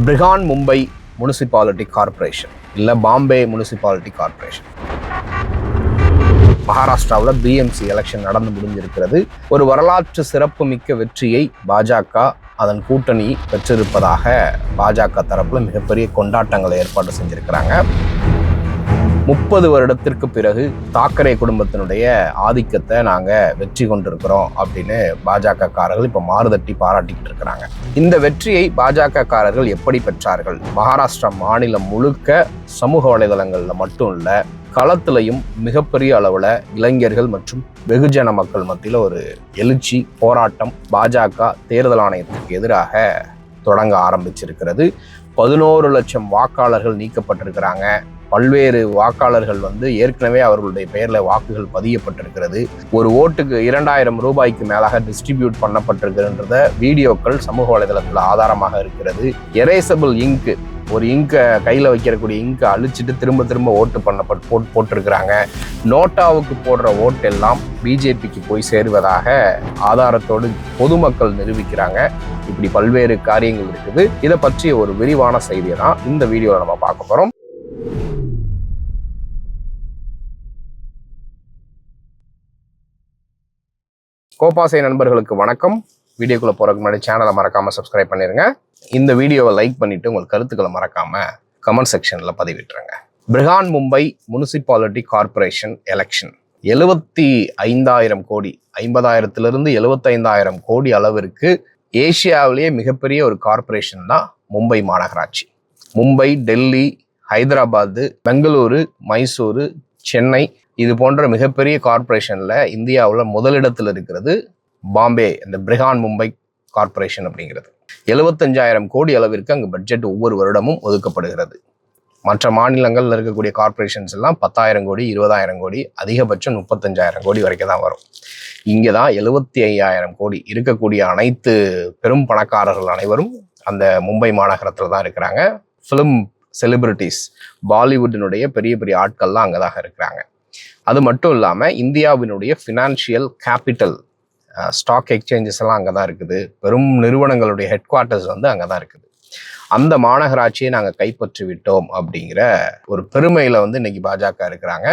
பிரிகான் Mumbai municipality corporation இல்லை Bombay municipality corporation மகாராஷ்டிராவில் BMC election நடந்து முடிஞ்சிருக்கிறது. ஒரு வரலாற்று சிறப்புமிக்க வெற்றியை பாஜக அதன் கூட்டணி பெற்றிருப்பதாக பாஜக தரப்பில் மிகப்பெரிய கொண்டாட்டங்களை ஏற்பாடு செஞ்சிருக்கிறாங்க. முப்பது வருடத்திற்கு பிறகு தாக்கரே குடும்பத்தினுடைய ஆதிக்கத்தை நாங்கள் வெற்றி கொண்டிருக்கிறோம் அப்படின்னு பாஜக காரர்கள் இப்போ மாறுதட்டி பாராட்டிக்கிட்டு இருக்கிறாங்க. இந்த வெற்றியை பாஜக காரர்கள் எப்படி பெற்றார்கள்? மகாராஷ்டிரா மாநிலம் முழுக்க சமூக வலைதளங்களில் மட்டும் இல்லை களத்திலையும் மிகப்பெரிய அளவில் இளைஞர்கள் மற்றும் வெகுஜன மக்கள் மத்தியில் ஒரு எழுச்சி போராட்டம் பாஜக தேர்தல் ஆணையத்திற்கு எதிராக தொடங்க ஆரம்பிச்சிருக்கிறது. பதினோரு லட்சம் வாக்காளர்கள் நீக்கப்பட்டிருக்கிறாங்க. பல்வேறு வாக்காளர்கள் வந்து ஏற்கனவே அவர்களுடைய பெயரில் வாக்குகள் பதியப்பட்டிருக்கிறது. ஒரு ஓட்டுக்கு இரண்டாயிரம் ரூபாய்க்கு மேலாக டிஸ்ட்ரிபியூட் பண்ணப்பட்டிருக்கிறன்றத வீடியோக்கள் சமூக வலைதளத்தில் ஆதாரமாக இருக்கிறது. எரேசபிள் இங்கு ஒரு இங்கை கையில் வைக்கிறக்கூடிய இங்கை அழிச்சிட்டு திரும்ப திரும்ப ஓட்டு பண்ணப்பட்டு போட் போட்டிருக்கிறாங்க. நோட்டாவுக்கு போடுற ஓட்டு எல்லாம் பிஜேபிக்கு போய் சேருவதாக ஆதாரத்தோடு பொதுமக்கள் நிரூபிக்கிறாங்க. இப்படி பல்வேறு காரியங்கள் இருக்குது. இதை பற்றிய ஒரு விரிவான செய்தியை தான் இந்த வீடியோவில் நம்ம பார்க்க போகிறோம் கோபாசை நண்பர்களுக்கு வணக்கம். வீடியோக்குள்ள போறதுக்கு முன்னாடி சேனலை மறக்காம சப்ஸ்கிரைப் பண்ணிருங்க. இந்த வீடியோவை லைக் பண்ணிட்டு உங்கள் கருத்துக்களை மறக்காம கமெண்ட் செக்ஷன்ல பதிவிட்டுருங்க. Brihan Mumbai municipality corporation election எழுபத்தி ஐந்தாயிரம் கோடி ஐம்பதாயிரத்திலிருந்து எழுபத்தைந்தாயிரம் கோடி அளவிற்கு ஏசியாவிலேயே மிகப்பெரிய ஒரு கார்ப்பரேஷன் தான் மும்பை மாநகராட்சி. மும்பை டெல்லி ஹைதராபாத்து பெங்களூரு மைசூரு சென்னை இது போன்ற மிகப்பெரிய கார்ப்பரேஷனில் இந்தியாவில் முதலிடத்தில் இருக்கிறது பாம்பே இந்த பிரிகான் மும்பை கார்ப்பரேஷன் அப்படிங்கிறது. எழுபத்தஞ்சாயிரம் கோடி அளவிற்கு அங்கே பட்ஜெட் ஒவ்வொரு வருடமும் ஒதுக்கப்படுகிறது. மற்ற மாநிலங்களில் இருக்கக்கூடிய கார்ப்பரேஷன்ஸ் எல்லாம் பத்தாயிரம் கோடி இருபதாயிரம் கோடி அதிகபட்சம் முப்பத்தஞ்சாயிரம் கோடி வரைக்கும் தான் வரும். இங்கே தான் எழுபத்தி ஐயாயிரம் கோடி இருக்கக்கூடிய அனைத்து பெரும் பணக்காரர்கள் அனைவரும் அந்த மும்பை மாநகரத்தில் தான் இருக்கிறாங்க. ஃபிலிம் செலிபிரிட்டிஸ் பாலிவுட்டினுடைய பெரிய பெரிய ஆட்கள்லாம் அங்கே தான் இருக்கிறாங்க. அது மட்டும் இல்லாமல் இந்தியாவினுடைய ஃபினான்ஷியல் கேபிட்டல் ஸ்டாக் எக்ஸ்சேஞ்சஸ் எல்லாம் அங்கே தான் இருக்குது. பெரும் நிறுவனங்களுடைய ஹெட் குவார்ட்டர்ஸ் வந்து அங்கே தான் இருக்குது. அந்த மாநகராட்சியை நாங்கள் கைப்பற்றி விட்டோம் அப்படிங்கிற ஒரு பெருமையில் வந்து இன்னைக்கு பாஜக இருக்கிறாங்க.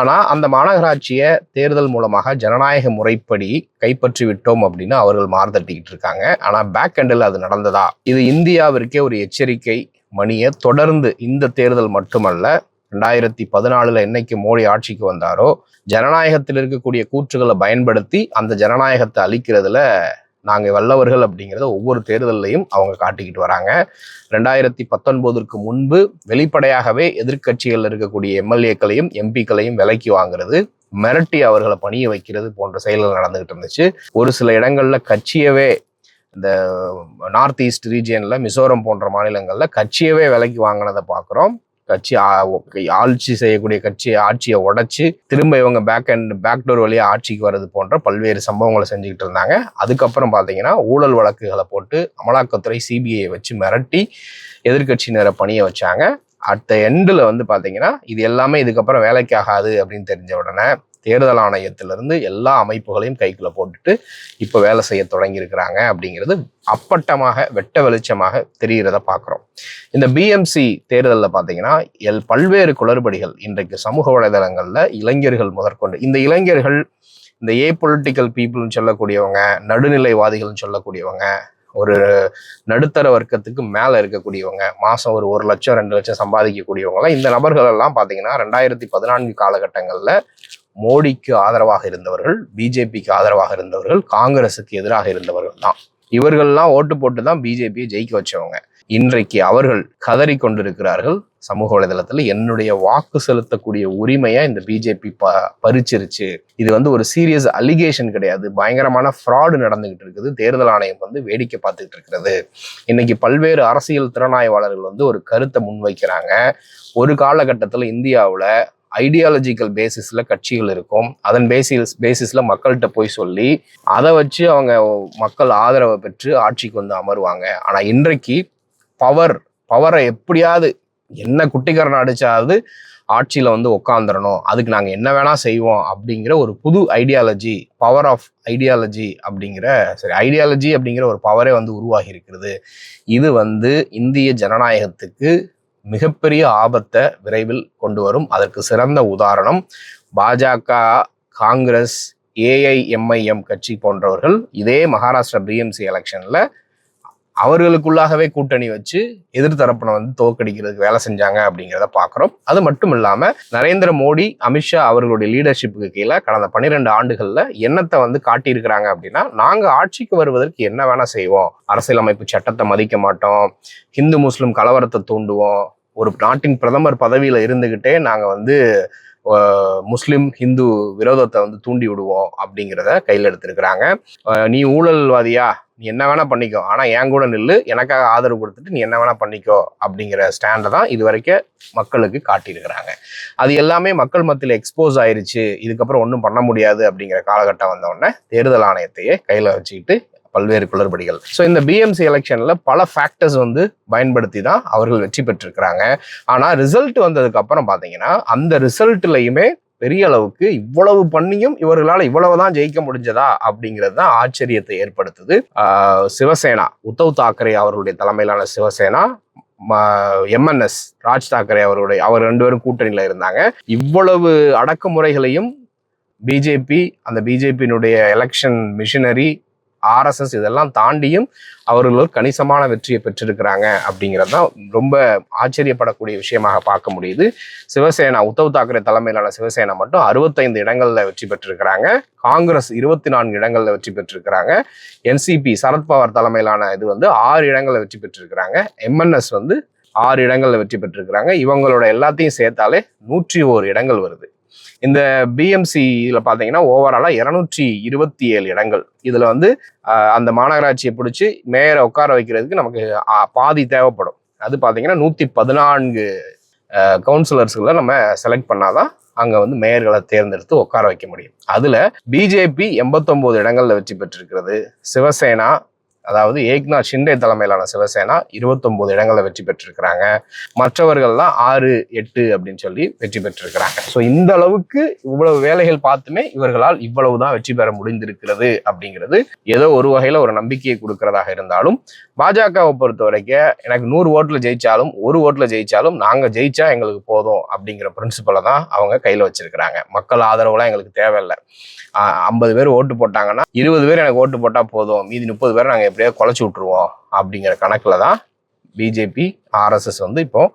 ஆனால் அந்த மாநகராட்சியை தேர்தல் மூலமாக ஜனநாயக முறைப்படி கைப்பற்றி விட்டோம் அப்படின்னு அவர்கள் மார்தட்டிக்கிட்டு இருக்காங்க. ஆனால் பேக் ஹெண்டில் அது நடந்ததா? இது இந்தியாவிற்கே ஒரு எச்சரிக்கை மணியை தொடர்ந்து இந்த தேர்தல் மட்டுமல்ல ரெண்டாயிரத்தி பதினாலுல என்னைக்கு மோடி ஆட்சிக்கு வந்தாரோ ஜனநாயகத்தில் இருக்கக்கூடிய கூற்றுகளை பயன்படுத்தி அந்த ஜனநாயகத்தை அழிக்கிறதுல நாங்கள் வல்லவர்கள் அப்படிங்கிறத ஒவ்வொரு தேர்தலையும் அவங்க காட்டிக்கிட்டு வராங்க. ரெண்டாயிரத்தி பத்தொன்பதற்கு முன்பு வெளிப்படையாகவே எதிர்கட்சிகளில் இருக்கக்கூடிய எம்எல்ஏக்களையும் எம்பிக்களையும் விலைக்கு வாங்குறது மிரட்டி அவர்களை பணிய வைக்கிறது போன்ற செயல்கள் நடந்துகிட்டு இருந்துச்சு. ஒரு சில இடங்கள்ல கட்சியவே இந்த நார்த் ஈஸ்ட் ரீஜியனில் மிசோரம் போன்ற மாநிலங்களில் கட்சியவே விலைக்கு வாங்கினதை பார்க்குறோம். கட்சி ஆட்சி செய்யக்கூடிய கட்சி ஆட்சியை உடைச்சி திரும்ப இவங்க பேக் அண்ட் பேக் டோர் வழியாக ஆட்சிக்கு வர்றது போன்ற பல்வேறு சம்பவங்களை செஞ்சுக்கிட்டு இருந்தாங்க. அதுக்கப்புறம் பார்த்தீங்கன்னா ஊழல் வழக்குகளை போட்டு அமலாக்கத்துறை சிபிஐ வச்சு மிரட்டி எதிர்கட்சியினரை பணிய வச்சாங்க. அட் எண்டில் வந்து பார்த்தீங்கன்னா இது எல்லாமே இதுக்கப்புறம் வேலைக்கு ஆகாது அப்படின்னு தெரிஞ்ச உடனே தேர்தல் ஆணையத்திலிருந்து எல்லா அமைப்புகளையும் கைக்குள்ள போட்டுட்டு இப்போ வேலை செய்ய தொடங்கியிருக்கிறாங்க அப்படிங்கிறது அப்பட்டமாக வெட்ட வெளிச்சமாக தெரிகிறத பார்க்குறோம் இந்த பிஎம்சி தேர்தலில் பார்த்தீங்கன்னா எல் பல்வேறு குளறுபடிகள் இன்றைக்கு சமூக வலைதளங்களில் இளைஞர்கள் முதற்கொண்டு இந்த இளைஞர்கள் இந்த ஏ பொலிட்டிக்கல் பீப்புள்னு சொல்லக்கூடியவங்க நடுநிலைவாதிகள்னு சொல்லக்கூடியவங்க ஒரு நடுத்தர வர்க்கத்துக்கு மேலே இருக்கக்கூடியவங்க மாதம் ஒரு ஒரு லட்சம் ரெண்டு லட்சம் சம்பாதிக்கக்கூடியவங்களாம் இந்த நபர்கள் எல்லாம் பார்த்தீங்கன்னா ரெண்டாயிரத்தி பதினான்கு காலகட்டங்களில் மோடிக்கு ஆதரவாக இருந்தவர்கள் பிஜேபிக்கு ஆதரவாக இருந்தவர்கள் காங்கிரஸுக்கு எதிராக இருந்தவர்கள் தான். இவர்கள்லாம் ஓட்டு போட்டு தான் பிஜேபியை ஜெயிக்க வச்சவங்க. இன்றைக்கு அவர்கள் கதறி கொண்டிருக்கிறார்கள். சமூக வலைதளத்தில் என்னுடைய வாக்கு செலுத்தக்கூடிய உரிமையை இந்த பிஜேபி ப பறிச்சிருச்சு. இது வந்து ஒரு சீரியஸ் அலிகேஷன் கிடையாது. பயங்கரமான ஃப்ராடு நடந்துகிட்டு இருக்குது. தேர்தல் ஆணையம் வந்து வேடிக்கை பார்த்துக்கிட்டு இருக்கிறது. இன்னைக்கு பல்வேறு அரசியல் திறனாய்வாளர்கள் வந்து ஒரு கருத்தை முன்வைக்கிறாங்க. ஒரு காலகட்டத்தில் இந்தியாவில் ஐடியாலஜிக்கல் பேசிஸில் கட்சிகள் இருக்கும். அதன் பேசிஸ் பேசிஸில் மக்கள்கிட்ட போய் சொல்லி அதை வச்சு அவங்க மக்கள் ஆதரவை பெற்று ஆட்சிக்கு வந்து அமருவாங்க. ஆனால் இன்றைக்கு பவர் பவரை எப்படியாவது என்ன குட்டிக்காரன் அடிச்சாவது ஆட்சியில் வந்து உட்காந்துடணும் அதுக்கு நாங்கள் என்ன வேணால் செய்வோம் அப்படிங்கிற ஒரு புது ஐடியாலஜி பவர் ஆஃப் ஐடியாலஜி அப்படிங்கிற சரி ஐடியாலஜி அப்படிங்கிற ஒரு பவரே வந்து உருவாகி இருக்கிறது. இது வந்து இந்திய ஜனநாயகத்துக்கு மிகப்பெரிய ஆபத்தை விரைவில் கொண்டு வரும். அதற்கு சிறந்த உதாரணம் பாஜக காங்கிரஸ் ஏஐஎம்ஐஎம் கட்சி போன்றவர்கள் இதே மகாராஷ்டிரா பிஎம்சி எலெக்ஷனில் அவர்களுக்குள்ளாகவே கூட்டணி வச்சு எதிர்த்தரப்பினை வந்து தோக்கடிக்கிறதுக்கு வேலை செஞ்சாங்க அப்படிங்கிறத பார்க்குறோம் அது மட்டும் இல்லாமல் நரேந்திர மோடி அமித்ஷா அவர்களுடைய லீடர்ஷிப்புக்கு கீழே கடந்த பன்னிரெண்டு ஆண்டுகளில் என்னத்தை வந்து காட்டியிருக்கிறாங்க அப்படின்னா நாங்கள் ஆட்சிக்கு வருவதற்கு என்ன வேணால் செய்வோம். அரசியலமைப்பு சட்டத்தை மதிக்க மாட்டோம். ஹிந்து முஸ்லீம் கலவரத்தை தூண்டுவோம். ஒரு நாட்டின் பிரதமர் பதவியில் இருந்துக்கிட்டே நாங்கள் வந்து முஸ்லிம் ஹிந்து விரோதத்தை வந்து தூண்டி விடுவோம் அப்படிங்கிறத கையில் எடுத்திருக்கிறாங்க. நீ ஊழல்வாதியா? நீ என்ன வேணா பண்ணிக்கோ. ஆனால் என் கூட நில்லு. எனக்காக ஆதரவு கொடுத்துட்டு நீ என்ன வேணா பண்ணிக்கோ அப்படிங்கிற ஸ்டாண்டை தான் இது வரைக்கும் மக்களுக்கு காட்டியிருக்கிறாங்க. அது எல்லாமே மக்கள் மத்தியில் எக்ஸ்போஸ் ஆயிருச்சு. இதுக்கப்புறம் ஒன்றும் பண்ண முடியாது அப்படிங்கிற காலகட்டம் வந்த தேர்தல் ஆணையத்தையே கையில் வச்சுக்கிட்டு பல்வேறு குளறுபடிகள். ஸோ இந்த பிஎம்சி எலெக்ஷனில் பல ஃபேக்டர்ஸ் வந்து பயன்படுத்தி தான் அவர்கள் வெற்றி பெற்றிருக்கிறாங்க. ஆனால் ரிசல்ட் வந்ததுக்கு அப்புறம் அந்த ரிசல்ட்லையுமே பெரிய அளவுக்கு இவ்வளவு பண்ணியும் இவர்களால் இவ்வளவுதான் ஜெயிக்க முடிஞ்சதா அப்படிங்கிறது தான் ஆச்சரியத்தை ஏற்படுத்துது. சிவசேனா உத்தவ் தாக்கரே அவர்களுடைய தலைமையிலான சிவசேனா எம்என்எஸ் ராஜ் தாக்கரே அவருடைய அவர் ரெண்டு பேரும் கூட்டணியில் இருந்தாங்க. இவ்வளவு அடக்குமுறைகளையும் பிஜேபி அந்த பிஜேபியினுடைய எலெக்ஷன் மிஷினரி ஆர்எஸ்எஸ் இதெல்லாம் தாண்டியும் அவர்கள் ஒரு கணிசமான வெற்றியை பெற்றிருக்கிறாங்க அப்படிங்கிறது தான் ரொம்ப ஆச்சரியப்படக்கூடிய விஷயமாக பார்க்க முடியுது. சிவசேனா உத்தவ் தாக்கரே தலைமையிலான சிவசேனா மட்டும் அறுபத்தைந்து இடங்களில் வெற்றி பெற்றிருக்கிறாங்க. காங்கிரஸ் இருபத்தி நான்கு இடங்களில் வெற்றி பெற்றிருக்கிறாங்க. என்சிபி சரத்பவார் தலைமையிலான இது வந்து ஆறு இடங்களில் வெற்றி பெற்றிருக்கிறாங்க. எம்என்எஸ் வந்து ஆறு இடங்களில் வெற்றி பெற்றிருக்கிறாங்க. இவங்களோட எல்லாத்தையும் சேர்த்தாலே நூற்றி ஓரு இடங்கள் வருது. இந்த பிஎம்சியில் பார்த்தீங்கன்னா ஓவராலாக இரநூற்றி இருபத்தி ஏழு இடங்கள். இதில் வந்து அந்த மாநகராட்சியை பிடிச்சி மேயரை உட்கார வைக்கிறதுக்கு நமக்கு பாதி தேவைப்படும். அது பார்த்தீங்கன்னா நூற்றி பதினான்கு கவுன்சிலர்ஸ்களை நம்ம செலக்ட் பண்ணாதான் அங்கே வந்து மேயர்களை தேர்ந்தெடுத்து உட்கார வைக்க முடியும். அதில் பிஜேபி எண்பத்தொம்போது இடங்களில் வெற்றி பெற்றிருக்கிறது. சிவசேனா அதாவது ஏக்நாத் ஷிண்டே தலைமையிலான சிவசேனா இருபத்தொம்போது இடங்களில் வெற்றி பெற்றிருக்கிறாங்க. மற்றவர்கள்லாம் ஆறு எட்டு அப்படின்னு சொல்லி வெற்றி பெற்றிருக்கிறாங்க. ஸோ இந்த அளவுக்கு இவ்வளவு வேலைகள் பார்த்துமே இவர்களால் இவ்வளவுதான் வெற்றி பெற முடிந்திருக்கிறது அப்படிங்கிறது ஏதோ ஒரு வகையில் ஒரு நம்பிக்கையை கொடுக்கிறதாக இருந்தாலும் பாஜகவை பொறுத்த வரைக்கும் எனக்கு நூறு ஓட்டில் ஜெயிச்சாலும் ஒரு ஓட்டில் ஜெயிச்சாலும் நாங்கள் ஜெயிச்சா எங்களுக்கு போதும் அப்படிங்கிற பிரின்சிபலை தான் அவங்க கையில் வச்சிருக்கிறாங்க. மக்கள் ஆதரவுலாம் எங்களுக்கு தேவையில்லை. ஐம்பது பேர் ஓட்டு போட்டாங்கன்னா இருபது பேர் எனக்கு ஓட்டு போட்டால் போதும். மீதி முப்பது பேர் நாங்கள் எப்படியோ குலைச்சி விட்ருவோம் அப்படிங்கிற கணக்கில் தான் பிஜேபி ஆர்எஸ்எஸ் வந்து இப்போது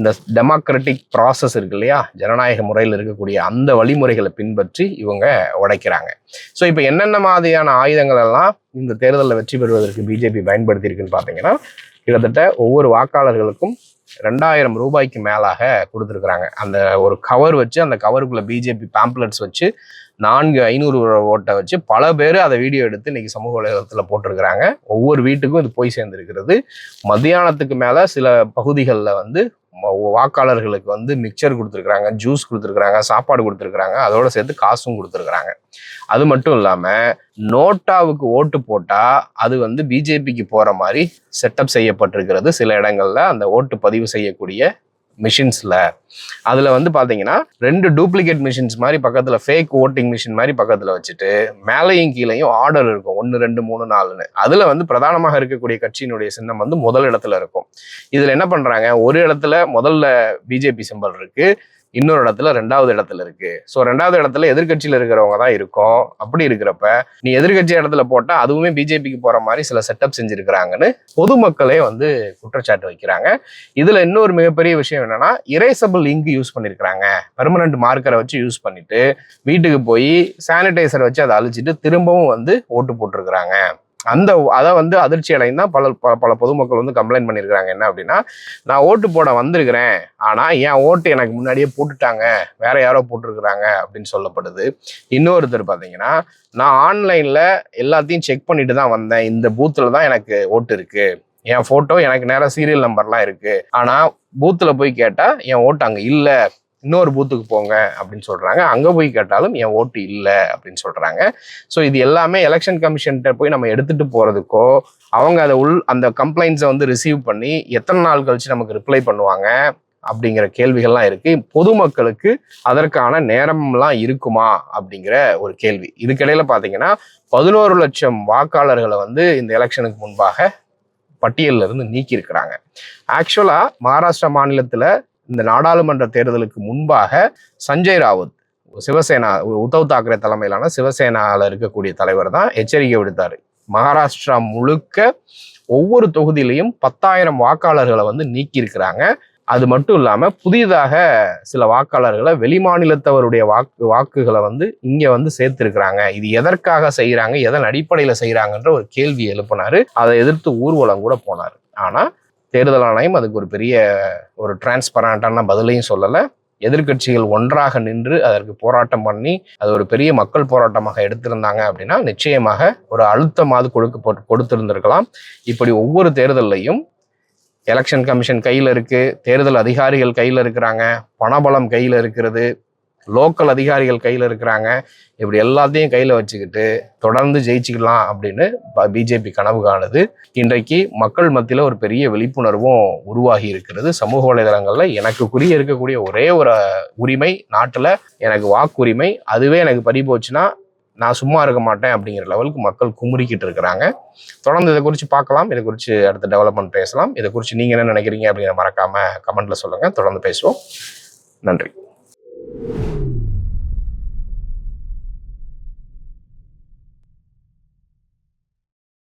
இந்த டெமோக்ராட்டிக் ப்ராசஸ் இருக்கு இல்லையா? ஜனநாயக முறையில் இருக்கக்கூடிய அந்த வழிமுறைகளை பின்பற்றி இவங்க உடைக்கிறாங்க. ஸோ இப்போ என்னென்ன மாதிரியான ஆயுதங்கள் எல்லாம் இந்த தேர்தலில் வெற்றி பெறுவதற்கு பிஜேபி பயன்படுத்தியிருக்குன்னு பார்த்தீங்கன்னா கிட்டத்தட்ட ஒவ்வொரு வாக்காளர்களுக்கும் ரெண்டாயிரம் ரூபாய்க்கு மேலாக கொடுத்துருக்குறாங்க. அந்த ஒரு கவர் வச்சு அந்த கவருக்குள்ளே பிஜேபி பேம்ப்ளெட்ஸ் வச்சு நான்கு ஐநூறு ஓட்டை வச்சு பல பேர் அதை வீடியோ எடுத்து இன்னைக்கு சமூக வலைதளத்தில் போட்டிருக்கிறாங்க. ஒவ்வொரு வீட்டுக்கும் இது போய் சேர்ந்துருக்கிறது. மத்தியானத்துக்கு மேலே சில பகுதிகளில் வந்து வாக்காளர்களுக்கு வந்து மிக்சர் கொடுத்துருக்குறாங்க ஜூஸ் கொடுத்துருக்குறாங்க சாப்பாடு கொடுத்துருக்குறாங்க. அதோட சேர்த்து காசும் கொடுத்துருக்குறாங்க. அது மட்டும் இல்லாமல் நோட்டாவுக்கு ஓட்டு போட்டால் அது வந்து பிஜேபிக்கு போகிற மாதிரி செட்டப் செய்யப்பட்டிருக்கிறது. சில இடங்களில் அந்த ஓட்டு பதிவு செய்யக்கூடிய மிஷின்ஸில் அதில் வந்து பார்த்தீங்கன்னா ரெண்டு டூப்ளிகேட் மிஷின்ஸ் மாதிரி பக்கத்தில் ஃபேக் ஓட்டிங் மிஷின் மாதிரி பக்கத்தில் வச்சுட்டு மேலேயும் கீழேயும் ஆர்டர் இருக்கும். ஒன்று ரெண்டு மூணு நாலுன்னு. அதில் வந்து பிரதானமாக இருக்கக்கூடிய கட்சியினுடைய சின்னம் வந்து முதல் இடத்துல இருக்கும். இதில் என்ன பண்ணுறாங்க ஒரு இடத்துல முதல்ல பிஜேபி சிம்பல் இருக்குது இன்னொரு இடத்துல ரெண்டாவது இடத்துல இருக்கு. ஸோ ரெண்டாவது இடத்துல எதிர்க்கட்சியில் இருக்கிறவங்க தான் இருக்கும். அப்படி இருக்கிறப்ப நீ எதிர்க்கட்சி இடத்துல போட்டால் அதுவுமே பிஜேபிக்கு போகிற மாதிரி சில செட்டப் செஞ்சுருக்கிறாங்கன்னு பொதுமக்களே வந்து குற்றச்சாட்டு வைக்கிறாங்க. இதில் இன்னொரு மிகப்பெரிய விஷயம் என்னன்னா இரேசபிள் இங்க் யூஸ் பண்ணியிருக்கிறாங்க பெர்மனன்ட் மார்க்கரை வச்சு யூஸ் பண்ணிட்டு வீட்டுக்கு போய் சானிடைசர் வச்சு அதை அழிச்சிட்டு திரும்பவும் வந்து ஓட்டு போட்டிருக்கிறாங்க. அந்த அதை வந்து அதிர்ச்சி அடைந்தா பல பல பல பொதுமக்கள் வந்து கம்ப்ளைண்ட் பண்ணியிருக்கிறாங்க என்ன அப்படின்னா நான் ஓட்டு போட வந்திருக்கிறேன். ஆனால் என் ஓட்டு எனக்கு முன்னாடியே போட்டுட்டாங்க. வேற யாரோ போட்டிருக்கிறாங்க. அப்படின்னு சொல்லப்படுது. இன்னொருத்தர் பார்த்தீங்கன்னா நான் ஆன்லைனில் எல்லாத்தையும் செக் பண்ணிட்டு தான் வந்தேன். இந்த பூத்தில் தான் எனக்கு ஓட்டு இருக்குது என் ஃபோட்டோ எனக்கு நேராக சீரியல் நம்பர்லாம் இருக்குது ஆனால் பூத்தில் போய் கேட்டால் என் ஓட்டு அங்கே இல்லை. இன்னொரு பூத்துக்கு போங்க அப்படின்னு சொல்கிறாங்க அங்கே போய் கேட்டாலும் என் ஓட்டு இல்லை அப்படின்னு சொல்கிறாங்க ஸோ இது எல்லாமே எலெக்ஷன் கமிஷன்கிட்ட போய் நம்ம எடுத்துகிட்டு போகிறதுக்கோ அவங்க அதை உள் அந்த கம்ப்ளைண்ட்ஸை வந்து ரிசீவ் பண்ணி எத்தனை நாள் கழிச்சு நமக்கு ரிப்ளை பண்ணுவாங்க அப்படிங்கிற கேள்விகள்லாம் இருக்குது பொதுமக்களுக்கு அதற்கான நேரம்லாம் இருக்குமா அப்படிங்கிற ஒரு கேள்வி. இதுக்கிடையில் பார்த்தீங்கன்னா பதினோரு லட்சம் வாக்காளர்களை வந்து இந்த எலெக்ஷனுக்கு முன்பாக பட்டியலில் இருந்து நீக்கி இருக்கிறாங்க மகாராஷ்டிரா மாநிலத்தில் இந்த நாடாளுமன்ற தேர்தலுக்கு முன்பாக சஞ்சய் ராவத் சிவசேனா உத்தவ் தாக்கரே தலைமையிலான சிவசேனாவில் இருக்கக்கூடிய தலைவர் தான் எச்சரிக்கை விடுத்தார். மகாராஷ்டிரா முழுக்க ஒவ்வொரு தொகுதியிலையும் பத்தாயிரம் வாக்காளர்களை வந்து நீக்கியிருக்கிறாங்க. அது மட்டும் இல்லாமல் புதிதாக சில வாக்காளர்களை வெளிமாநிலத்தவருடைய வாக்கு வாக்குகளை வந்து இங்கே வந்து சேர்த்துருக்குறாங்க. இது எதற்காக செய்கிறாங்க எதன் அடிப்படையில் செய்கிறாங்கன்ற ஒரு கேள்வி எழுப்பினார். அதை எதிர்த்து ஊர்வலம் கூட போனார். ஆனால் தேர்தல் ஆணையம் அதுக்கு ஒரு பெரிய ஒரு டிரான்ஸ்பரண்டான பதிலையும் சொல்லலை. எதிர்க்கட்சிகள் ஒன்றாக நின்று அதற்கு போராட்டம் பண்ணி அது ஒரு பெரிய மக்கள் போராட்டமாக எடுத்திருந்தாங்க அப்படின்னா நிச்சயமாக ஒரு அழுத்தமாவது கொடுக்க போட்டு கொடுத்திருந்திருக்கலாம். இப்படி ஒவ்வொரு தேர்தல்லையும் எலெக்ஷன் கமிஷன் கையில் இருக்குது தேர்தல் அதிகாரிகள் கையில் இருக்கிறாங்க பணபலம் கையில் இருக்கிறது லோக்கல் அதிகாரிகள் கையில் இருக்கிறாங்க. இப்படி எல்லாத்தையும் கையில் வச்சுக்கிட்டு தொடர்ந்து ஜெயிச்சுக்கலாம் அப்படின்னு பிஜேபி கனவு காணுது. இன்றைக்கு மக்கள் மத்தியில் ஒரு பெரிய விழிப்புணர்வும் உருவாகி இருக்கிறது. சமூக வலைதளங்களில் எனக்கு குறிய இருக்கக்கூடிய ஒரே ஒரு உரிமை நாட்டில் எனக்கு வாக்குரிமை. அதுவே எனக்கு பறிபோச்சுன்னா நான் சும்மா இருக்க மாட்டேன் அப்படிங்கிற லெவலுக்கு மக்கள் குமுறிக்கிட்டு இருக்கிறாங்க. தொடர்ந்து இதை குறித்து பார்க்கலாம். இதை குறித்து அடுத்த டெவலப்மெண்ட் பேசலாம். இதை குறித்து நீங்கள் என்ன நினைக்கிறீங்க அப்படிங்கிற மறக்காமல் கமெண்ட்டில் சொல்லுங்கள் தொடர்ந்து பேசுவோம். நன்றி. you